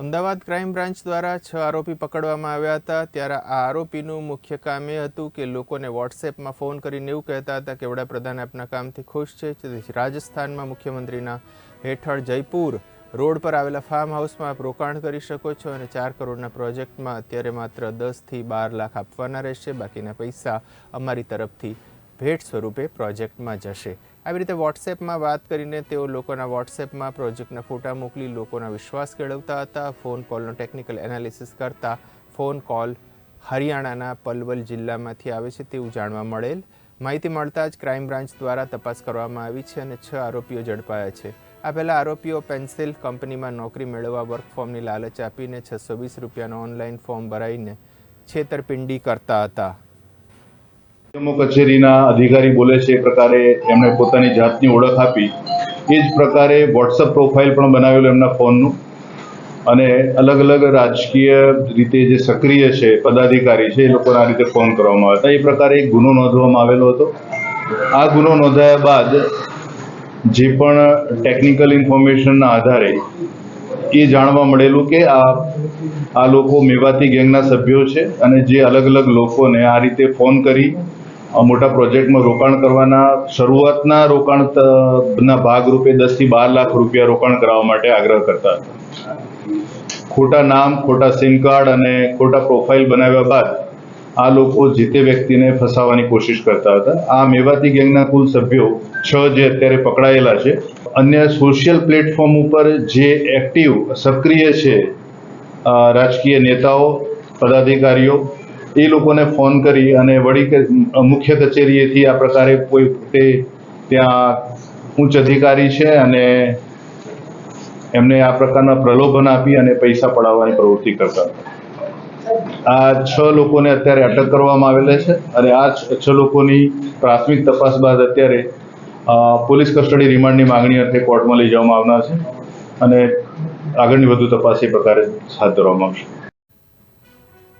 Ahmedabad crime branch દ્વારા છ આરોપી પકડવામાં આવ્યા હતા. ત્યારે આ આરોપીનું મુખ્ય કામ એ હતું કે લોકોને વોટ્સએપમાં ફોન કરીને એવું કહેતા હતા કે વડાપ્રધાન આપના કામથી ખુશ છે. રાજસ્થાનમાં મુખ્યમંત્રીના હેઠળ જયપુર રોડ પર આવેલા ફાર્મ હાઉસમાં આપ રોકાણ કરી શકો છો અને ચાર કરોડના પ્રોજેક્ટમાં અત્યારે માત્ર દસથી બાર લાખ આપવાના રહેશે. બાકીના પૈસા અમારી તરફથી ભેટ સ્વરૂપે પ્રોજેક્ટમાં જશે. આવી રીતે વોટ્સએપમાં વાત કરીને તેઓ લોકોના વોટ્સએપમાં પ્રોજેક્ટના ફોટા મોકલી લોકોના વિશ્વાસ કેળવતા હતા. ફોન કોલનો ટેકનિકલ એનાલિસિસ કરતા ફોન કોલ હરિયાણાના પલવલ જિલ્લામાંથી આવે છે તેવું જાણવા મળેલ. માહિતી મળતા જ ક્રાઇમ બ્રાન્ચ દ્વારા તપાસ કરવામાં આવી છે અને છ આરોપીઓ ઝડપાયા છે. આ પહેલાં આરોપીઓ પેન્સિલ કંપનીમાં નોકરી મેળવવા વર્ક ફોર્મની લાલચ આપીને છસો વીસ રૂપિયાનો ઓનલાઈન ફોર્મ ભરાઈને છેતરપિંડી કરતા હતા. ડીએમઓ કચેરીના અધિકારી બોલે છે એ પ્રકારે એમણે પોતાની જાતની ઓળખ આપી. એ જ પ્રકારે વોટ્સઅપ પ્રોફાઇલ પણ બનાવેલું એમના ફોનનું. અને અલગ અલગ રાજકીય રીતે જે સક્રિય છે, પદાધિકારી છે, એ લોકોને આ રીતે ફોન કરવામાં આવ્યા હતા. એ પ્રકારે એક ગુનો નોંધવામાં આવેલો હતો. આ ગુનો નોંધાયા બાદ જે પણ ટેકનિકલ ઇન્ફોર્મેશનના આધારે એ જાણવા મળેલું કે આ આ લોકો મેવાતી ગેંગના સભ્યો છે અને જે અલગ અલગ લોકોને આ રીતે ફોન કરી મોટા પ્રોજેક્ટમાં રોકાણ કરવાના શરૂઆતના રોકાણના ભાગરૂપે દસ દસથી બાર લાખ રૂપિયા રોકાણ કરાવવા માટે આગ્રહ કરતા. હતા ખોટા નામ, ખોટા સિમ કાર્ડ અને ખોટા પ્રોફાઇલ બનાવ્યા બાદ આ લોકો જે તે વ્યક્તિને ફસાવવાની કોશિશ કરતા હતા. આ મેવાતી ગેંગના કુલ સભ્યો છ જે અત્યારે પકડાયેલા છે. અન્ય સોશિયલ પ્લેટફોર્મ ઉપર જે એક્ટિવ, સક્રિય છે રાજકીય નેતાઓ, પદાધિકારીઓ એ લોકોને ફોન કરી અને વડી મુખ્ય કચેરીએથી આ પ્રકારે કોઈ તે ત્યાં ઉચ્ચ અધિકારી છે અને એમને આ પ્રકારના પ્રલોભન આપી અને પૈસા પડાવવાની પ્રવૃત્તિ કરતા આ છ લોકોને અત્યારે અટક કરવામાં આવેલા છે અને આ છ લોકોની પ્રાથમિક તપાસ બાદ અત્યારે પોલીસ કસ્ટડી રિમાન્ડની માંગણી અર્થે કોર્ટમાં લઈ જવામાં આવનાર છે અને આગળની વધુ તપાસ એ પ્રકારે હાથ ધરવામાં આવશે.